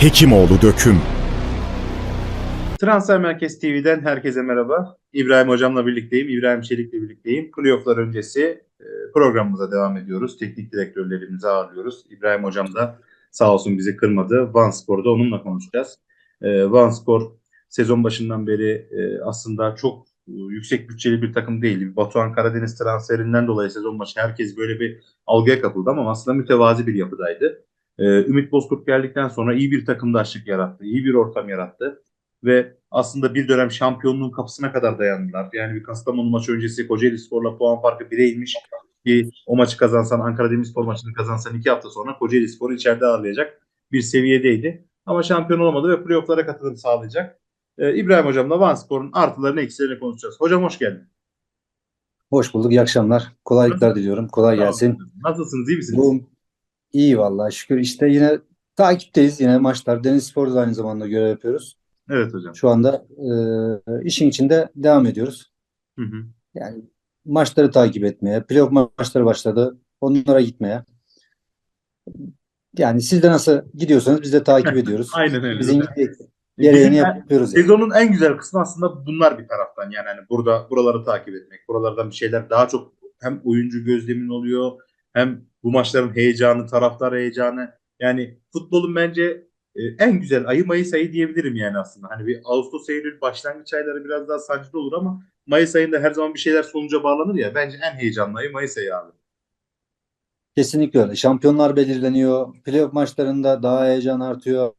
Hekimoğlu Döküm Transfer Merkez TV'den herkese merhaba. İbrahim Hocam'la birlikteyim. İbrahim Çelik'le birlikteyim. Playoff'lar öncesi e, programımıza devam ediyoruz. Teknik direktörlerimizi ağırlıyoruz. İbrahim Hocam da sağ olsun bizi kırmadı. Van Spor'da onunla konuşacağız. E, Van Spor sezon başından beri e, aslında çok yüksek bütçeli bir takım değil. Batuhan Karadeniz transferinden dolayı sezon başı herkes böyle bir algıya kapıldı ama aslında mütevazi bir yapıdaydı. E, Ümit Bozkurt geldikten sonra iyi bir takımdaşlık yarattı, iyi bir ortam yarattı ve aslında bir dönem şampiyonluğun kapısına kadar dayandılar. Yani bir Kastamonu maçı öncesi Kocaeli Spor'la puan farkı 1'e inmiş ki o maçı kazansan Ankara Demirspor maçını kazansan 2 hafta sonra Kocaeli Spor'u içeride ağırlayacak bir seviyedeydi. Ama şampiyon olamadı ve playoff'lara katılım sağlayacak. Ee, İbrahim Hocam'la Van Spor'un artılarını eksilerini konuşacağız. Hocam hoş geldin. Hoş bulduk. İyi akşamlar. Kolaylıklar diliyorum. Kolay gelsin. Nasılsınız? iyi misiniz? Bu iyi vallahi şükür. İşte yine takipteyiz. Yine maçlar. Deniz Spor'da da aynı zamanda görev yapıyoruz. Evet hocam. Şu anda e, işin içinde devam ediyoruz. Hı hı. Yani maçları takip etmeye, playoff maçları başladı. Onlara gitmeye. Yani siz de nasıl gidiyorsanız biz de takip ediyoruz. Aynen öyle. Bizim gereğini Bizim- yapıyoruz. yani. Sezonun en güzel kısmı aslında bunlar bir taraftan yani hani burada buraları takip etmek, buralardan bir şeyler daha çok hem oyuncu gözlemin oluyor hem bu maçların heyecanı, taraftar heyecanı. Yani futbolun bence e, en güzel ayı Mayıs ayı diyebilirim yani aslında. Hani bir Ağustos Eylül başlangıç ayları biraz daha sancılı olur ama Mayıs ayında her zaman bir şeyler sonuca bağlanır ya. Bence en heyecanlı ayı Mayıs ayı abi. Kesinlikle öyle. Şampiyonlar belirleniyor. Playoff maçlarında daha heyecan artıyor.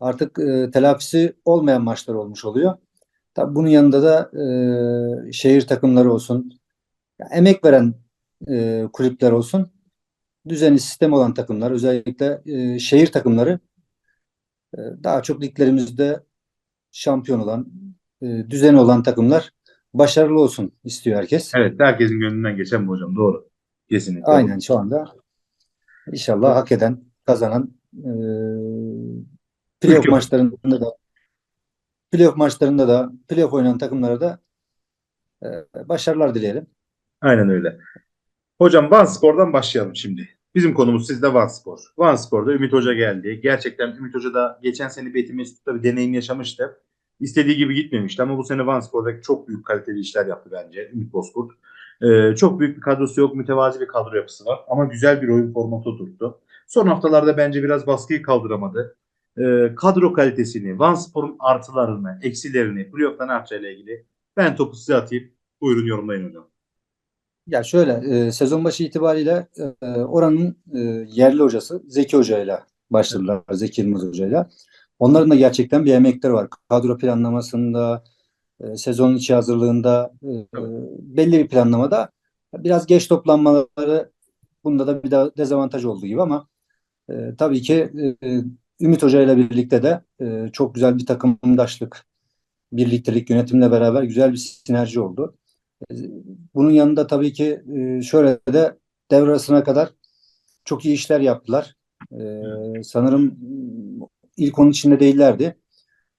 Artık e, telafisi olmayan maçlar olmuş oluyor. Tabii bunun yanında da e, şehir takımları olsun, ya emek veren e, kulüpler olsun, düzenli sistem olan takımlar, özellikle e, şehir takımları e, daha çok liglerimizde şampiyon olan, e, düzeni olan takımlar başarılı olsun istiyor herkes. Evet, herkesin gönlünden geçen bu hocam. Doğru. Kesinlikle. Aynen şu anda inşallah hak eden, kazanan e, playoff maçlarında da playoff maçlarında da playoff oynayan takımlara da e, başarılar dileyelim. Aynen öyle. Hocam Van Spor'dan başlayalım şimdi. Bizim konumuz sizde Van Spor. Van Spor'da Ümit Hoca geldi. Gerçekten Ümit Hoca da geçen sene Betim Mesut'ta bir deneyim yaşamıştı. İstediği gibi gitmemişti ama bu sene Van Spor'daki çok büyük kaliteli işler yaptı bence Ümit Bozkurt. Ee, çok büyük bir kadrosu yok, mütevazi bir kadro yapısı var ama güzel bir oyun formatı tuttu. Son haftalarda bence biraz baskıyı kaldıramadı. Ee, kadro kalitesini, Van Spor'un artılarını, eksilerini, playoff'ta ne yapacağıyla ilgili ben topu size atayım. Buyurun yorumlayın hocam. Ya şöyle e, sezon başı itibariyle e, oranın e, yerli hocası Zeki Hoca ile başladılar. Zeki Yılmaz Hoca ile. Onların da gerçekten bir emekleri var. Kadro planlamasında, e, sezonun içi hazırlığında e, e, belli bir planlamada biraz geç toplanmaları bunda da bir de dezavantaj olduğu gibi ama e, tabii ki e, Ümit Hoca ile birlikte de e, çok güzel bir takımdaşlık, birliktelik yönetimle beraber güzel bir sinerji oldu. Bunun yanında tabii ki e, şöyle de devre arasına kadar çok iyi işler yaptılar. E, sanırım m, ilk onun içinde değillerdi.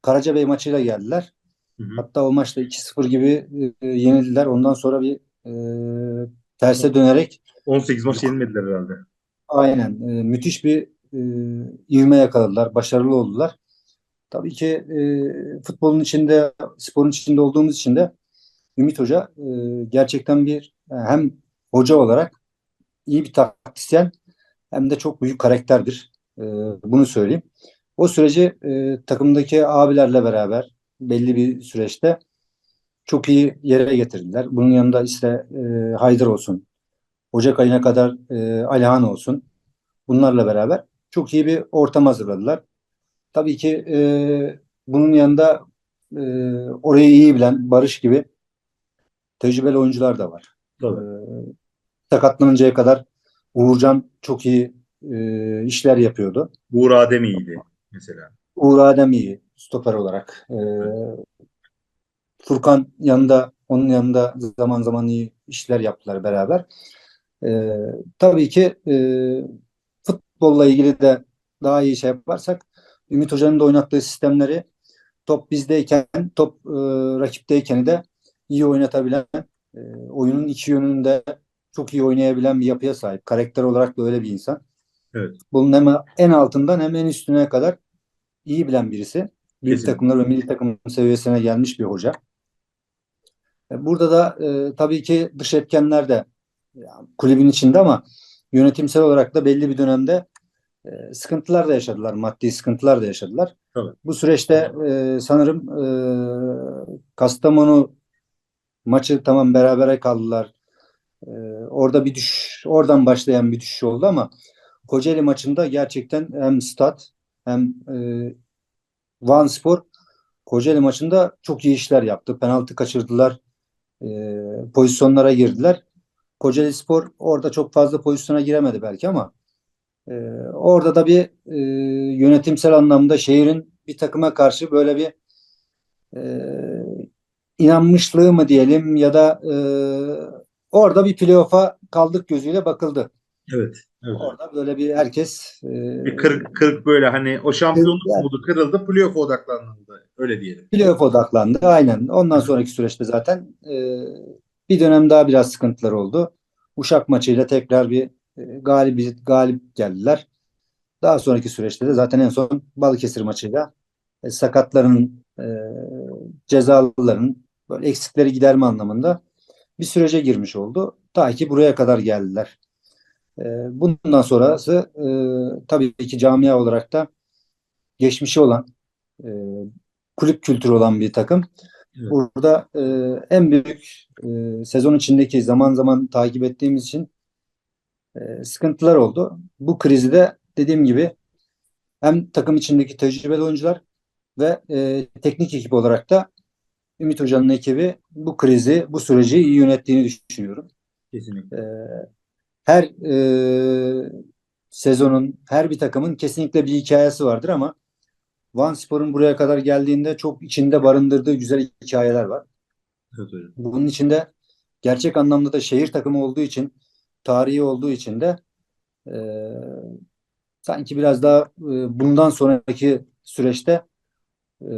Karacabey maçıyla geldiler. Hı hı. Hatta o maçta 2-0 gibi e, yenildiler. Ondan sonra bir e, terse dönerek 18 maç yenilmediler herhalde. aynen e, müthiş bir e, ivme yakaladılar. Başarılı oldular. Tabii ki e, futbolun içinde, sporun içinde olduğumuz için de Ümit Hoca e, gerçekten bir e, hem hoca olarak iyi bir taktisyen hem de çok büyük karakterdir. E, bunu söyleyeyim. O süreci e, takımdaki abilerle beraber belli bir süreçte çok iyi yere getirdiler. Bunun yanında işte e, Haydar olsun, Ocak ayına kadar e, Alihan olsun. Bunlarla beraber çok iyi bir ortam hazırladılar. Tabii ki e, bunun yanında e, orayı iyi bilen Barış gibi tecrübeli oyuncular da var. Tabii. Ee, sakatlanıncaya kadar Uğurcan çok iyi e, işler yapıyordu. Uğur Adem iyiydi mesela. Uğur Adem iyi stoper olarak. Ee, Furkan yanında onun yanında zaman zaman iyi işler yaptılar beraber. Ee, tabii ki e, futbolla ilgili de daha iyi şey yaparsak Ümit Hoca'nın da oynattığı sistemleri top bizdeyken, top e, rakipteyken de iyi oynatabilen, e, oyunun iki yönünde çok iyi oynayabilen bir yapıya sahip. Karakter olarak da öyle bir insan. Evet. Bunun hem en altından hem en üstüne kadar iyi bilen birisi. Kesinlikle. takımlar ve milli takım seviyesine gelmiş bir hoca. E, Burada da e, tabii ki dış etkenler de yani kulübün içinde ama yönetimsel olarak da belli bir dönemde e, sıkıntılar da yaşadılar. Maddi sıkıntılar da yaşadılar. Tabii. Bu süreçte e, sanırım e, Kastamonu maçı tamam berabere kaldılar. E, orada bir düş, oradan başlayan bir düşüş oldu ama Kocaeli maçında gerçekten hem stat hem e, Van Spor Kocaeli maçında çok iyi işler yaptı. Penaltı kaçırdılar. E, pozisyonlara girdiler. Kocaeli Spor orada çok fazla pozisyona giremedi belki ama e, orada da bir e, yönetimsel anlamda şehrin bir takıma karşı böyle bir e, inanmışlığı mı diyelim ya da e, orada bir playoff'a kaldık gözüyle bakıldı. Evet. evet. Orada böyle bir herkes e, Bir kırık, kırık böyle hani o şampiyonluk Evet. umudu kırıldı. Playoff'a odaklanıldı. Öyle diyelim. playoff odaklandı. Aynen. Ondan sonraki süreçte zaten e, bir dönem daha biraz sıkıntılar oldu. Uşak maçıyla tekrar bir e, galibiyet galip geldiler. Daha sonraki süreçte de zaten en son Balıkesir maçıyla e, sakatların e, cezalıların böyle eksikleri giderme anlamında bir sürece girmiş oldu. Ta ki buraya kadar geldiler. E, bundan sonrası e, tabii ki camia olarak da geçmişi olan e, kulüp kültürü olan bir takım. Evet. Burada e, en büyük e, sezon içindeki zaman zaman takip ettiğimiz için e, sıkıntılar oldu. Bu krizi de dediğim gibi hem takım içindeki tecrübeli oyuncular ve e, teknik ekip olarak da Ümit Hoca'nın ekibi bu krizi, bu süreci iyi yönettiğini düşünüyorum. Kesinlikle. E, her e, sezonun, her bir takımın kesinlikle bir hikayesi vardır ama Van Spor'un buraya kadar geldiğinde çok içinde barındırdığı güzel hikayeler var. Evet. Bunun içinde gerçek anlamda da şehir takımı olduğu için, tarihi olduğu için de e, sanki biraz daha e, bundan sonraki süreçte e,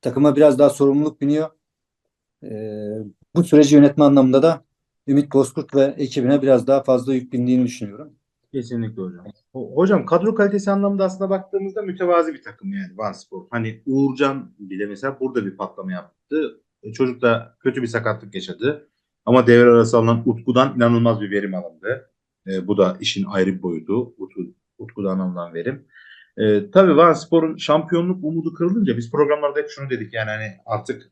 takıma biraz daha sorumluluk biniyor. E, bu süreci yönetme anlamında da Ümit Bozkurt ve ekibine biraz daha fazla yük bindiğini düşünüyorum. Kesinlikle hocam. Ho- Hocam kadro kalitesi anlamında aslında baktığımızda mütevazi bir takım yani Vanspor. Hani Uğurcan bile mesela burada bir patlama yaptı. E, Çocuk da kötü bir sakatlık yaşadı. Ama devre arası alınan Utku'dan inanılmaz bir verim alındı. E, bu da işin ayrı bir boyutu. Utku, Utku'dan alınan verim. E, tabii Vanspor'un şampiyonluk umudu kırılınca biz programlarda hep şunu dedik yani hani artık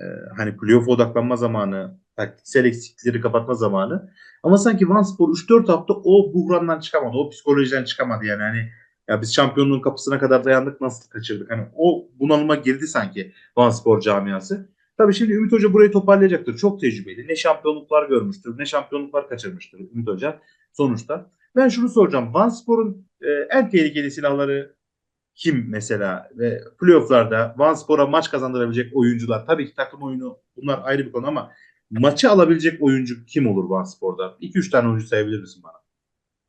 e, hani playoff'a odaklanma zamanı, taktiksel eksiklikleri kapatma zamanı. Ama sanki Vanspor 3-4 hafta o buhrandan çıkamadı. O psikolojiden çıkamadı yani. Hani ya biz şampiyonluğun kapısına kadar dayandık nasıl kaçırdık? Hani o bunalıma girdi sanki Vanspor camiası. Tabii şimdi Ümit Hoca burayı toparlayacaktır. Çok tecrübeli. Ne şampiyonluklar görmüştür, ne şampiyonluklar kaçırmıştır Ümit Hoca sonuçta. Ben şunu soracağım. Vanspor'un e, en tehlikeli silahları kim mesela ve playofflarda Vanspor'a maç kazandırabilecek oyuncular tabii ki takım oyunu bunlar ayrı bir konu ama maçı alabilecek oyuncu kim olur Vanspor'da? 2-3 tane oyuncu sayabilir misin bana?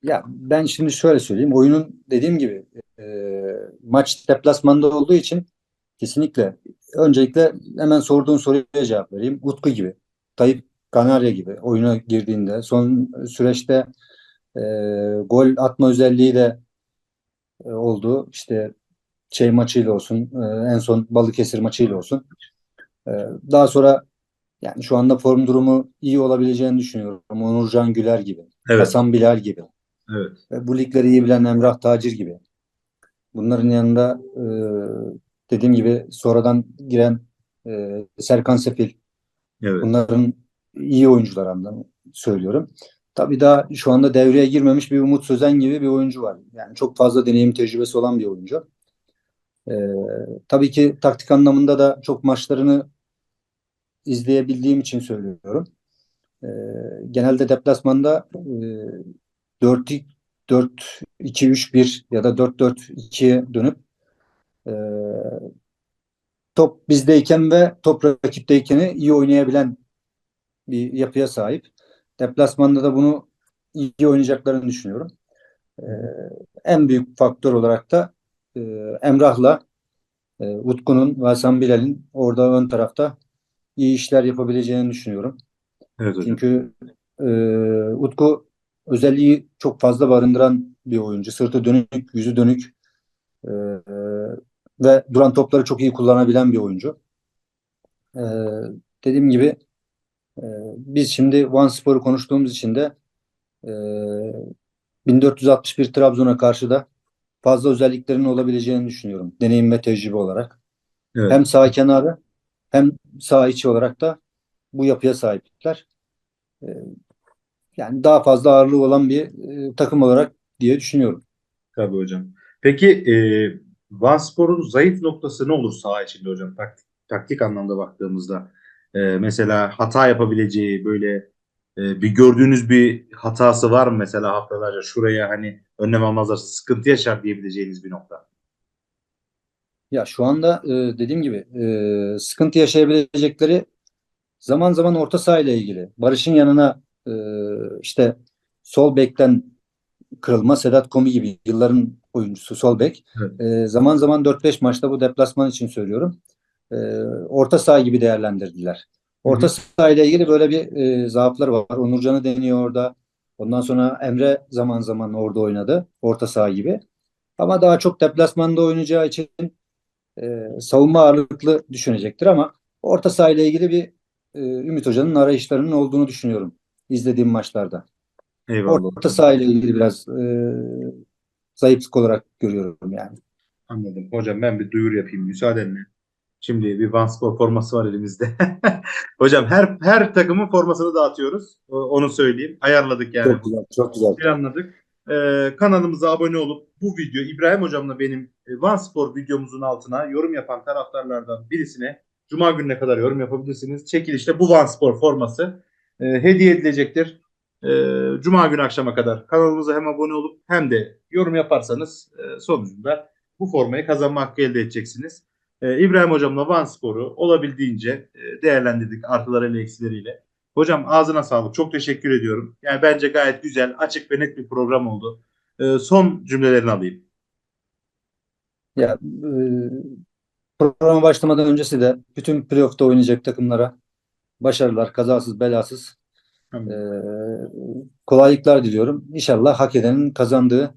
Ya ben şimdi şöyle söyleyeyim. Oyunun dediğim gibi e, maç deplasmanda olduğu için kesinlikle öncelikle hemen sorduğun soruya cevap vereyim. Utku gibi, Tayyip Kanarya gibi oyuna girdiğinde son süreçte e, gol atma özelliği de e, oldu. İşte şey maçıyla olsun, e, en son Balıkesir maçıyla olsun. E, daha sonra yani şu anda form durumu iyi olabileceğini düşünüyorum. Onurcan Güler gibi, Evet. Hasan Bilal gibi. Evet. Ve bu ligleri iyi bilen Emrah Tacir gibi. Bunların yanında e, dediğim gibi sonradan giren e, Serkan Sefil. Evet. Bunların iyi oyuncular anlamı söylüyorum. Tabii daha şu anda devreye girmemiş bir Umut Sözen gibi bir oyuncu var. Yani çok fazla deneyim tecrübesi olan bir oyuncu. E, tabii ki taktik anlamında da çok maçlarını izleyebildiğim için söylüyorum. E, genelde deplasmanda e, 4 4-2-3-1 ya da 4-4-2'ye dönüp e, top bizdeyken ve top rakipteyken iyi oynayabilen bir yapıya sahip. Deplasmanda da bunu iyi oynayacaklarını düşünüyorum. E, en büyük faktör olarak da e, Emrah'la e, Utku'nun ve Hasan Bilal'in orada ön tarafta iyi işler yapabileceğini düşünüyorum. Evet hocam. Çünkü e, Utku özelliği çok fazla barındıran bir oyuncu. Sırtı dönük, yüzü dönük. E, ve duran topları çok iyi kullanabilen bir oyuncu. E, dediğim gibi e, biz şimdi Van Spor'u konuştuğumuz için de e, 1461 Trabzon'a karşı da fazla özelliklerinin olabileceğini düşünüyorum. Deneyim ve tecrübe olarak. Evet. Hem sağ kenarı hem sağ içi olarak da bu yapıya sahipler. E, yani daha fazla ağırlığı olan bir e, takım olarak diye düşünüyorum. Tabii hocam. Peki e, Vanspor'un zayıf noktası ne olur saha içinde hocam? Taktik, taktik anlamda baktığımızda. E, mesela hata yapabileceği böyle e, bir gördüğünüz bir hatası var mı mesela haftalarca şuraya hani önlem almazlarsa sıkıntı yaşar diyebileceğiniz bir nokta. Ya şu anda e, dediğim gibi e, sıkıntı yaşayabilecekleri zaman zaman orta saha ile ilgili. Barış'ın yanına e, işte sol bekten kırılma Sedat Komi gibi yılların oyuncusu sol bek. Evet. E, zaman zaman 4-5 maçta bu deplasman için söylüyorum. E, orta saha gibi değerlendirdiler. Orta saha ile ilgili böyle bir e, zaafları var. Onurcan'ı deniyor orada. Ondan sonra Emre zaman zaman orada oynadı. Orta saha gibi. Ama daha çok deplasmanda oynayacağı için e, savunma ağırlıklı düşünecektir ama orta saha ile ilgili bir e, Ümit Hoca'nın arayışlarının olduğunu düşünüyorum izlediğim maçlarda. Eyvallah. Orta saha ile ilgili biraz e, zayıflık olarak görüyorum yani. Anladım. Hocam ben bir duyuru yapayım müsaadenle. Şimdi bir Vanspor forması var elimizde. Hocam her her takımın formasını dağıtıyoruz. Onu söyleyeyim. Ayarladık yani. Çok güzel, çok güzel. planladık. Ee, kanalımıza abone olup bu video İbrahim Hocam'la benim e, One Spor videomuzun altına yorum yapan taraftarlardan birisine Cuma gününe kadar yorum yapabilirsiniz. Çekilişte bu One Spor forması e, hediye edilecektir. E, Cuma günü akşama kadar kanalımıza hem abone olup hem de yorum yaparsanız e, sonucunda bu formayı kazanma hakkı elde edeceksiniz. E, İbrahim Hocam'la One Spor'u olabildiğince e, değerlendirdik artılarıyla eksileriyle. Hocam ağzına sağlık. Çok teşekkür ediyorum. Yani bence gayet güzel, açık ve net bir program oldu. Ee, son cümlelerini alayım. Ya, e, programa başlamadan öncesi de bütün playoff'ta oynayacak takımlara başarılar, kazasız belasız e, kolaylıklar diliyorum. İnşallah hak edenin kazandığı e,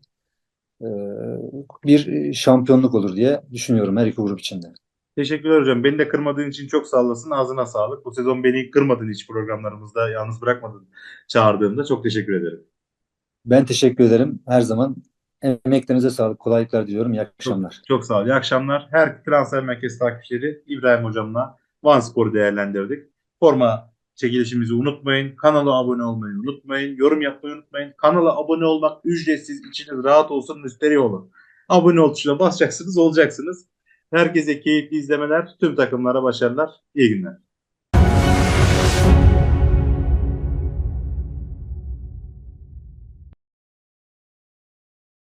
bir şampiyonluk olur diye düşünüyorum her iki grup içinde. Teşekkürler hocam. Beni de kırmadığın için çok sağ olasın. Ağzına sağlık. Bu sezon beni kırmadın hiç programlarımızda. Yalnız bırakmadın çağırdığımda. Çok teşekkür ederim. Ben teşekkür ederim. Her zaman emeklerinize sağlık, kolaylıklar diliyorum. İyi akşamlar. Çok sağ ol. İyi akşamlar. Her transfer merkez takipçileri İbrahim hocamla One Spor'u değerlendirdik. Forma çekilişimizi unutmayın. Kanala abone olmayı unutmayın. Yorum yapmayı unutmayın. Kanala abone olmak ücretsiz. İçiniz rahat olsun. Müşteri olun. Abone ol tuşuna basacaksınız olacaksınız. Herkese keyifli izlemeler. Tüm takımlara başarılar. İyi günler.